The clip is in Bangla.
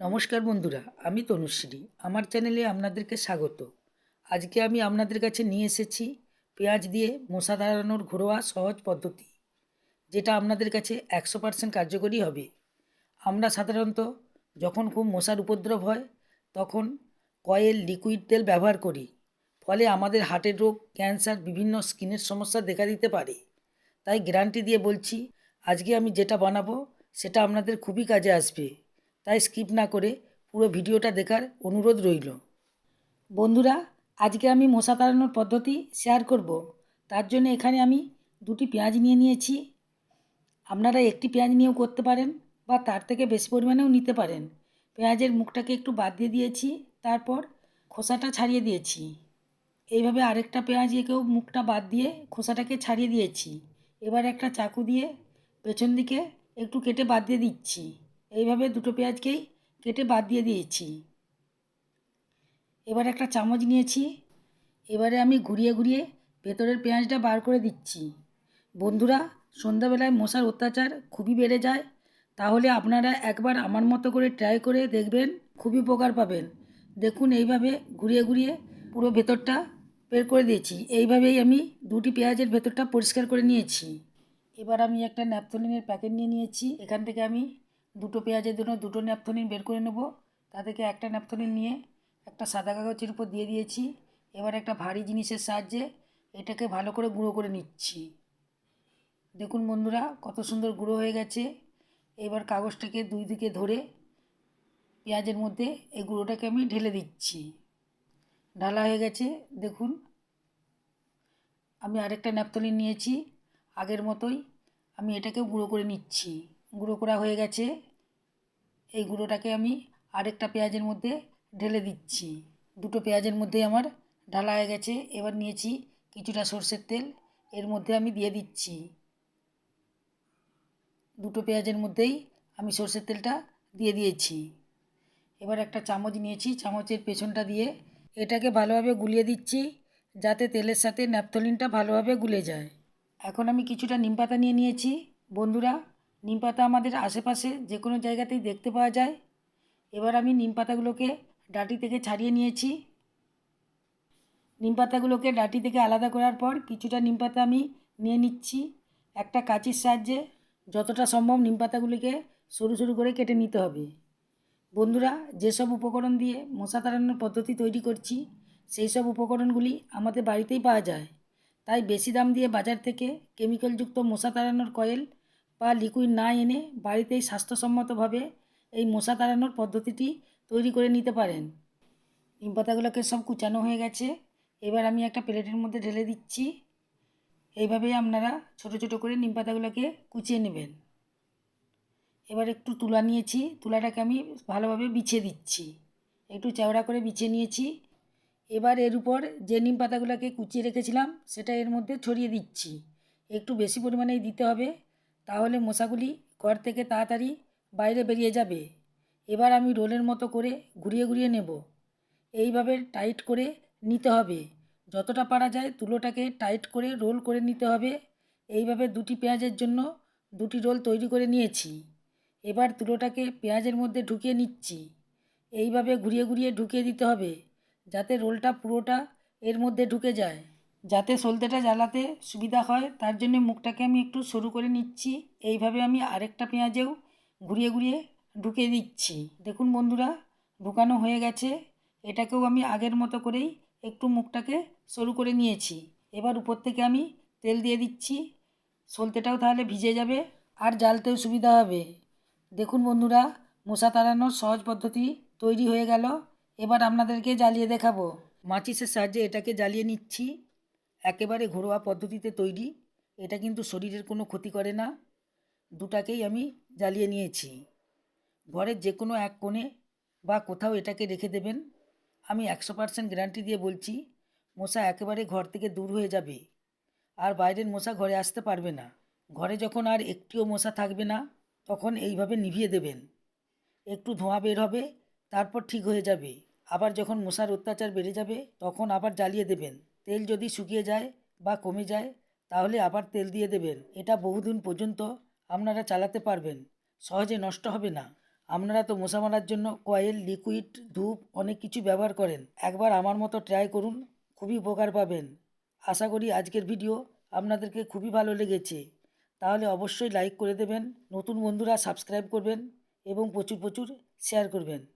নমস্কার বন্ধুরা, আমি তনুশ্রী। আমার চ্যানেলে আপনাদেরকে স্বাগত। আজকে আমি আপনাদের কাছে নিয়ে এসেছি পেঁয়াজ দিয়ে মশা তাড়ানোর ঘরোয়া সহজ পদ্ধতি, যেটা আপনাদের কাছে একশো পার্সেন্ট কার্যকরী হবে। আমরা সাধারণত যখন খুব মশার উপদ্রব হয়, তখন কয়েল লিকুইড তেল ব্যবহার করি। ফলে আমাদের হার্টের রোগ, ক্যান্সার, বিভিন্ন স্কিনের সমস্যা দেখা দিতে পারে। তাই গ্যারান্টি দিয়ে বলছি, আজকে আমি যেটা বানাবো, সেটা আপনাদের খুবই কাজে আসবে। তাই স্কিপ না করে পুরো ভিডিওটা দেখার অনুরোধ রইল। বন্ধুরা, আজকে আমি মশা তাড়ানোর পদ্ধতি শেয়ার করব। তার জন্য এখানে আমি দুটি পেঁয়াজ নিয়ে নিয়েছি। আপনারা একটি পেঁয়াজ নিয়েও করতে পারেন বা তার থেকে বেশি পরিমাণেও নিতে পারেন। পেঁয়াজের মুখটাকে একটু বাদ দিয়ে দিয়েছি, তারপর খোসাটা ছাড়িয়ে দিয়েছি। এইভাবে আরেকটা পেঁয়াজ একেও মুখটা বাদ দিয়ে খোসাটাকে ছাড়িয়ে দিয়েছি। এবার একটা চাকু দিয়ে পেছন দিকে একটু কেটে বাদ দিয়ে দিচ্ছি। এইভাবে দুটো পেঁয়াজকেই কেটে বাদ দিয়ে দিয়েছি। এবার একটা চামচ নিয়েছি। এবারে আমি ঘুরিয়ে ঘুরিয়ে ভেতরের পেঁয়াজটা বার করে দিচ্ছি। বন্ধুরা, সন্ধ্যাবেলায় মশার অত্যাচার খুবই বেড়ে যায়। তাহলে আপনারা একবার আমার মতো করে ট্রাই করে দেখবেন, খুবই উপকার পাবেন। দেখুন, এইভাবে ঘুরিয়ে ঘুরিয়ে পুরো ভেতরটা বের করে দিয়েছি। এইভাবেই আমি দুটি পেঁয়াজের ভেতরটা পরিষ্কার করে নিয়েছি। এবার আমি একটা ন্যাপথলিনের প্যাকেট নিয়ে নিয়েছি। এখান থেকে আমি দুটো পেঁয়াজের জন্য দুটো ন্যাপথলিন বের করে নেব। তা থেকে একটা ন্যাপথলিন নিয়ে একটা সাদা কাগজের উপর দিয়ে দিয়েছি। এবার একটা ভারী জিনিসের সাহায্যে এটাকে ভালো করে গুঁড়ো করে নিচ্ছি। দেখুন বন্ধুরা, কত সুন্দর গুঁড়ো হয়ে গেছে। এবার কাগজটাকে দুই দিকে ধরে পেঁয়াজের মধ্যে এই গুঁড়োটাকে আমি ঢেলে দিচ্ছি। ঢালা হয়ে গেছে, দেখুন। আমি আরেকটা ন্যাপথলিন নিয়েছি। আগের মতোই আমি এটাকেও গুঁড়ো করে নিচ্ছি। গুঁড়ো করা হয়ে গেছে। এই গুঁড়োটাকে আমি আরেকটা পেঁয়াজের মধ্যে ঢেলে দিচ্ছি। দুটো পেঁয়াজের মধ্যেই আমার ঢালা হয়ে গেছে। এবার নিয়েছি কিছুটা সর্ষের তেল। এর মধ্যে আমি দিয়ে দিচ্ছি। দুটো পেঁয়াজের মধ্যেই আমি সর্ষের তেলটা দিয়ে দিয়েছি। এবার একটা চামচ নিয়েছি। চামচের পেছনটা দিয়ে এটাকে ভালোভাবে গুলিয়ে দিচ্ছি যাতে তেলের সাথে ন্যাপথলিনটা ভালোভাবে গুলে যায়। এখন আমি কিছুটা নিম পাতা নিয়ে নিয়েছি। বন্ধুরা নিম পাতা আমাদের আশেপাশে যে কোনো জায়গাতেই দেখতে পাওয়া যায়। এবার আমি নিম পাতাগুলোকে ডাঁটি থেকে ছাড়িয়ে নিয়েছি। নিম পাতাগুলোকে ডাঁটি থেকে আলাদা করার পর কিছুটা নিম পাতা আমি নিয়ে নিচ্ছি। একটা কাঁচির সাহায্যে যতটা সম্ভব নিম পাতাগুলিকে সরু সরু করে কেটে নিতে হবে। বন্ধুরা, যেসব উপকরণ দিয়ে মশা তাড়ানোর পদ্ধতি তৈরি করছি, সেই সব উপকরণগুলি আমাদের বাড়িতেই পাওয়া যায়। তাই বেশি দাম দিয়ে বাজার থেকে কেমিক্যালযুক্ত মশা তাড়ানোর কয়েল বা লিকুইড না এনে বাড়িতেই স্বাস্থ্যসম্মতভাবে এই মশা তাড়ানোর পদ্ধতিটি তৈরি করে নিতে পারেন। নিম পাতাগুলোকে সব কুচানো হয়ে গেছে। এবার আমি একটা প্লেটের মধ্যে ঢেলে দিচ্ছি। এইভাবেই আপনারা ছোট ছোট করে নিম পাতাগুলোকে কুচিয়ে নেবেন। এবার একটু তুলা নিয়েছি। তুলাটাকে আমি ভালোভাবে বিছিয়ে দিচ্ছি। একটু চওড়া করে বিছিয়ে নিয়েছি। এবার এর উপর যে নিম পাতাগুলোকে কুচিয়ে রেখেছিলাম, সেটা এর মধ্যে ছড়িয়ে দিচ্ছি। একটু বেশি পরিমাণেই দিতে হবে। তাহলে মশাগুলি ঘর থেকে তাড়াতাড়ি বাইরে বেরিয়ে যাবে। এবার আমি রোলের মতো করে ঘুরিয়ে ঘুরিয়ে নেব। এইভাবে টাইট করে নিতে হবে। যতটা পারা যায় তুলোটাকে টাইট করে রোল করে নিতে হবে। এইভাবে দুটি পেঁয়াজের জন্য দুটি রোল তৈরি করে নিয়েছি। এবার তুলোটাকে পেঁয়াজের মধ্যে ঢুকিয়ে নিচ্ছি। এইভাবে ঘুরিয়ে ঘুরিয়ে ঢুকিয়ে দিতে হবে যাতে রোলটা পুরোটা এর মধ্যে ঢুকে যায়। যাতে সলতেটা জ্বালাতে সুবিধা হয়, তার জন্য মুখটাকে আমি একটু সরু করে নিচ্ছি। এইভাবে আমি আরেকটা পেঁয়াজেও ঘুরিয়ে ঘুরিয়ে ঢুকিয়ে দিচ্ছি। দেখুন বন্ধুরা, ঢুকানো হয়ে গেছে। এটাকেও আমি আগের মতো করেই একটু মুখটাকে সরু করে নিয়েছি। এবার উপর থেকে আমি তেল দিয়ে দিচ্ছি। সলতেটাও তাহলে ভিজে যাবে আর জ্বালতেও সুবিধা হবে। দেখুন বন্ধুরা, মশা তাড়ানোর সহজ পদ্ধতি তৈরি হয়ে গেল। এবার আপনাদেরকে জ্বালিয়ে দেখাবো। মাচিসের সাহায্যে এটাকে জ্বালিয়ে নিচ্ছি। একেবারে ঘরোয়া পদ্ধতিতে তৈরি, এটা কিন্তু শরীরের কোনো ক্ষতি করে না। দুটাকেই আমি জ্বালিয়ে নিয়েছি। ঘরের যে কোনো এক কোণে বা কোথাও এটাকে রেখে দেবেন। আমি একশো পার্সেন্ট গ্যারান্টি দিয়ে বলছি, মশা একেবারে ঘর থেকে দূর হয়ে যাবে। আর বাইরের মশা ঘরে আসতে পারবে না। ঘরে যখন আর একটিও মশা থাকবে না, তখন এইভাবে নিভিয়ে দেবেন। একটু ধোঁয়া বের হবে, তারপর ঠিক হয়ে যাবে। আবার যখন মশার অত্যাচার বেড়ে যাবে, তখন আবার জ্বালিয়ে দেবেন। তেল যদি শুকিয়ে যায় বা কমে যায়, তাহলে আবার তেল দিয়ে দেবেন। এটা বহুদিন পর্যন্ত আপনারা চালাতে পারবেন। সহজে নষ্ট হবে না। আপনারা তো মশা মারার জন্য কয়েল, লিকুইড, ধূপ, অনেক কিছু ব্যবহার করেন। একবার আমার মতো ট্রাই করুন, খুবই উপকার পাবেন। আশা করি আজকের ভিডিও আপনাদেরকে খুবই ভালো লেগেছে। তাহলে অবশ্যই লাইক করে দেবেন, নতুন বন্ধুরা সাবস্ক্রাইব করবেন এবং প্রচুর প্রচুর শেয়ার করবেন।